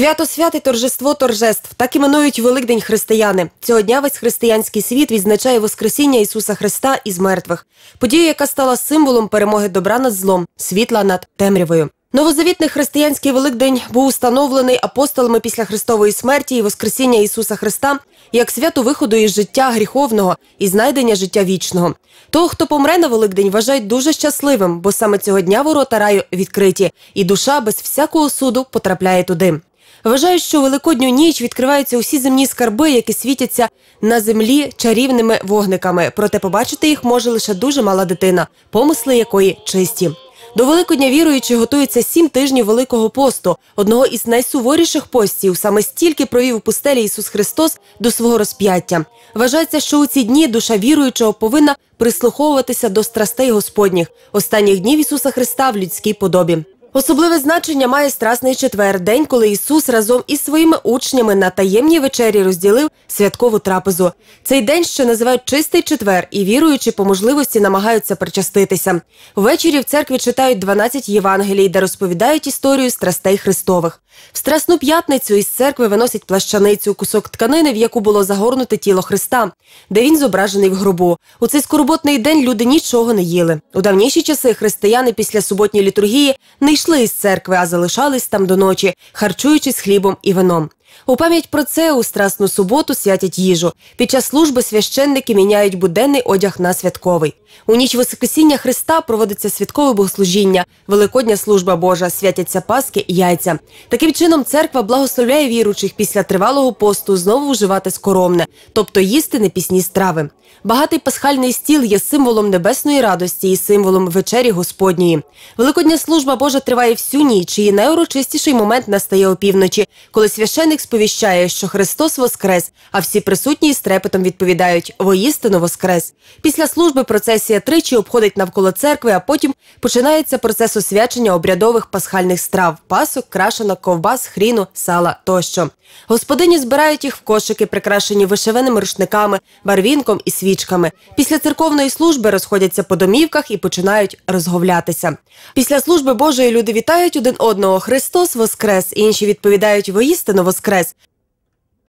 Свято святий торжество торжеств так іменують Великдень християни. Цього дня весь християнський світ відзначає Воскресіння Ісуса Христа із мертвих. Подію, яка стала символом перемоги добра над злом, світла над темрявою. Новозавітний християнський Великдень був установлений апостолами після Христової смерті і Воскресіння Ісуса Христа як свято виходу із життя гріховного і знайдення життя вічного. Того, хто помре на Великдень, вважають дуже щасливим, бо саме цього дня ворота раю відкриті, і душа без всякого суду потрапляє туди. Вважають, що великодню ніч відкриваються усі земні скарби, які світяться на землі чарівними вогниками. Проте побачити їх може лише дуже мала дитина, помисли якої чисті. До Великодня віруючі готуються сім тижнів Великого посту, одного із найсуворіших постів. Саме стільки провів у пустелі Ісус Христос до свого розп'яття. Вважається, що у ці дні душа віруючого повинна прислуховуватися до страстей Господніх, останніх днів Ісуса Христа в людській подобі. Особливе значення має Страсний четвер, день, коли Ісус разом із своїми учнями на таємній вечері розділив святкову трапезу. Цей день ще називають чистий четвер, і віруючі по можливості намагаються причаститися. Ввечері в церкві читають 12 Євангелій, де розповідають історію страстей Христових. В Страсну п'ятницю із церкви виносять плащаницю, кусок тканини, в яку було загорнуте тіло Христа, де він зображений в гробу. У цей скорботний день люди нічого не їли. У давніші часи християни після суботньої літургії не йшли із церкви, а залишались там до ночі, харчуючись хлібом і вином. У пам'ять про це у страсну суботу святять їжу. Під час служби священники міняють буденний одяг на святковий. У ніч Воскресіння Христа проводиться святкове богослужіння, великодня служба Божа, святяться паски і яйця. Таким чином, церква благословляє віручих після тривалого посту знову вживати скоромне, тобто їсти непісні страви. Багатий пасхальний стіл є символом небесної радості і символом вечері Господньої. Великодня служба Божа триває всю ніч. Її найурочистіший момент настає опівночі, коли священик сповіщає, що Христос воскрес, а всі присутні з трепетом відповідають воістину воскрес. Після служби процесія тричі обходить навколо церкви, а потім починається процес освячення обрядових пасхальних страв пасок, крашенок, ковбас, хріну, сала тощо. Господині збирають їх в кошики, прикрашені вишиваними рушниками, барвінком і свічками. Після церковної служби розходяться по домівках і починають розговлятися. Після служби Божої люди вітають один одного Христос Воскрес, інші відповідають воістину Воскрес.